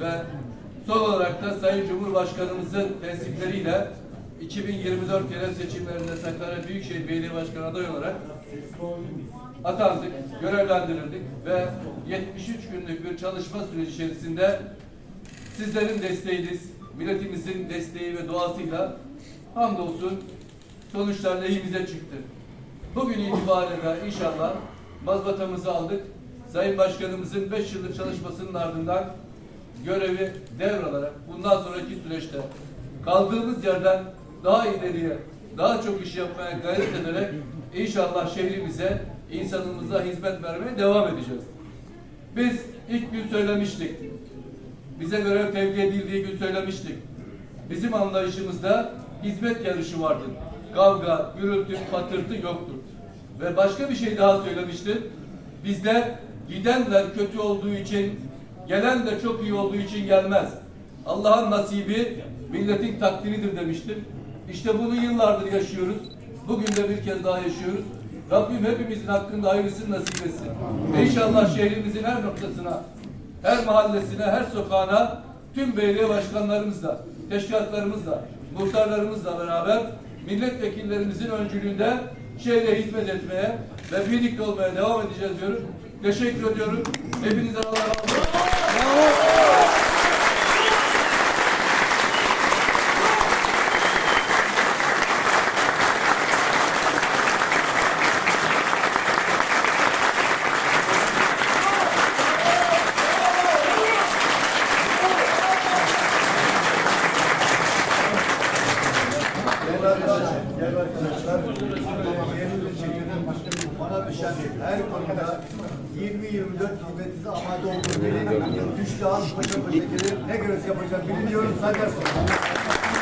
ve son olarak da Sayın Cumhurbaşkanımızın tensipleriyle 2024 yerel seçimlerinde Sakarya Büyükşehir Belediye Başkanı adayı olarak atandık, görevlendirildik ve 73 günlük bir çalışma süreci içerisinde sizlerin desteğiniz, milletimizin desteği ve duasıyla hamdolsun sonuçlar lehimize çıktı. Bugün itibariyle inşallah mazbatamızı aldık. Sayın Başkanımızın 5 yıllık çalışmasının ardından görevi devralarak bundan sonraki süreçte kaldığımız yerden daha ileriye, daha çok iş yapmaya gayret ederek inşallah şehrimize, insanımıza hizmet vermeye devam edeceğiz. Biz ilk gün söylemiştik. Bize görev tevdi edildiği gün söylemiştik. Bizim anlayışımızda hizmet yarışı vardır. Kavga, gürültü, patırtı yoktur. Ve başka bir şey daha söylemiştim. Bizde gidenler kötü olduğu için, gelen de çok iyi olduğu için gelmez. Allah'ın nasibi milletin takdiridir demiştim. İşte bunu yıllardır yaşıyoruz. Bugün de bir kez daha yaşıyoruz. Rabbim hepimizin hakkında hayırlısını nasip etsin. Ve İnşallah şehrimizin her noktasına, her mahallesine, her sokağına tüm belediye başkanlarımızla, teşkilatlarımızla, muhtarlarımızla beraber milletvekillerimizin öncülüğünde şehre hizmet etmeye ve birlikte olmaya devam edeceğiz diyorum. Teşekkür ediyorum. Hepinize Allah razı olsun. Değerli arkadaşlar, değerli arkadaşlar, değerli şehirden bana her konuda 20-24 hizmetinize amade olduğunu bilin. Güçlü an paşa paşa gelir. Ne görevsi yapacağım bilmiyorum. Saygılar sunuyorum.